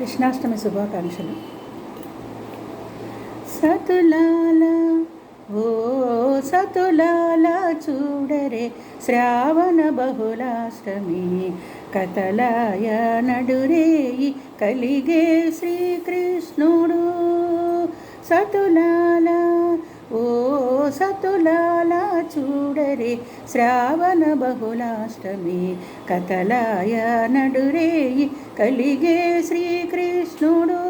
కృష్ణాష్టమి శుభాకాంక్షలు. సతులాల ఓ సతులాల చూడరే శ్రావణ బహుళాష్టమి. కథలాయ నడురేయి కలిగే శ్రీకృష్ణుడు. సతులాల ఓ సతులాల చూడరే శ్రావణ బహుళాష్టమి కథలాయ నడురేయి కలిగే శ్రీకృష్ణుడు.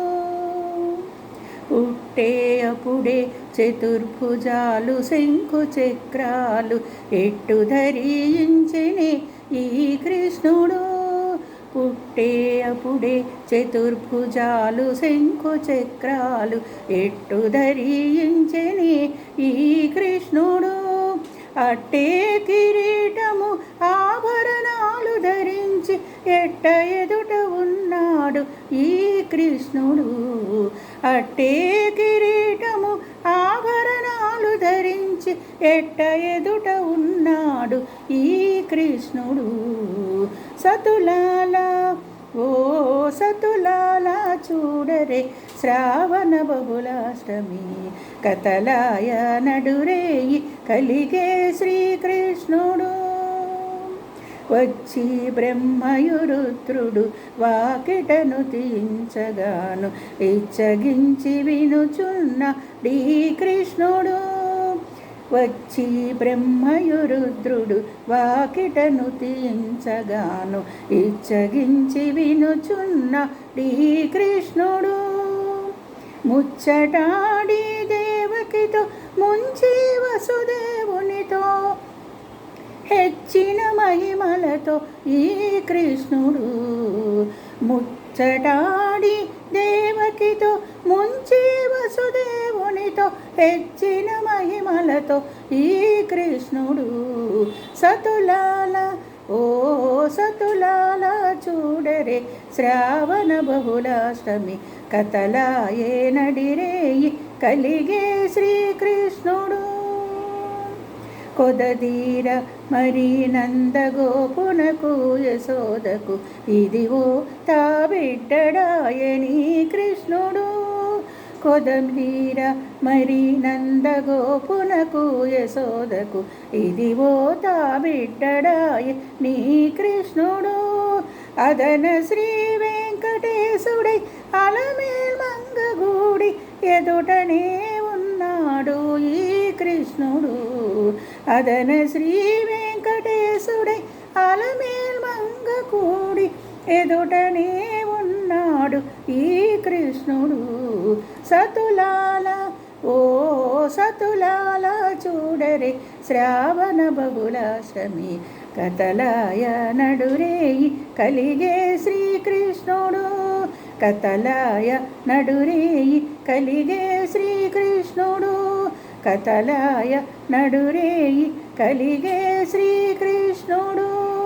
పుట్టే అప్పుడే చతుర్భుజాలు శంకు చక్రాలు ఎట్టు ధరించనే ఈ కృష్ణుడు. పుట్టే అప్పుడే చతుర్భుజాలు శంకు చక్రాలు ఎట్టు ధరించనే ఈ కృష్ణుడు. అట్టే కిరీటము ఆభరణాలు ధరించి ఎట్ట ఎదుట ఉన్నాడు ఈ కృష్ణుడు. అట్టే కిరీటము ఆభరణాలు ధరించి ఎట్ట ఎదుట ఉన్నాడు ఈ కృష్ణుడు. సతులాలా ఓ సతులాలా చూడరే శ్రావణ బహుళాష్టమి కథలాయ నడురేయి కలిగే శ్రీకృష్ణుడు. వచ్చి బ్రహ్మయురుద్రుడు వాకిటను తీయించగాను ఇచ్చగించి వినుచున్న డీ కృష్ణుడు వచ్చి బ్రహ్మయురుద్రుడు వాకిటను తీయించగాను ఇచ్చగించి వినుచున్న ఢీ కృష్ణుడు. ముచ్చటాడి దేవకితో ముంచి వసుదేవునితో హెచ్చిన మహిమలతో ఈ కృష్ణుడు. ముచ్చటాడి దేవకితో ముంచి వసుదేవునితో మహిమలతో ఈ కృష్ణుడు సతులాల ఓ సతులాల చూడరే శ్రావణ బహుళాష్టమి కథలాయే నడిరేయి కలిగే శ్రీకృష్ణుడు. కొదదీర మరి నందగోపునకు యశోదకు ఇదివో తా బిడ్డడాయని కృష్ణుడు. కొదమీర మరి నందగోపునకు యశోదకు ఇదివో తా బిడ్డడాయ నీ కృష్ణుడు. అదన శ్రీ వెంకటేశుడై అలమేల్ మంగగూడి ఎదుటనే ఉన్నాడు ఈ కృష్ణుడు. అదన శ్రీ వెంకటేశుడై అలమేల్ మంగకూడి ఎదుటనే ఉన్నాడు ఉన్నాడు ఈ కృష్ణుడు సతులాల ఓ సతులాల చూడరే శ్రావణ బహుళాష్టమి కథలాయ నడురేయి కలిగే శ్రీకృష్ణుడు. కథలాయ నడురేయి కలిగే శ్రీకృష్ణుడు. కథలాయ నడురేయి కలిగే శ్రీకృష్ణుడు.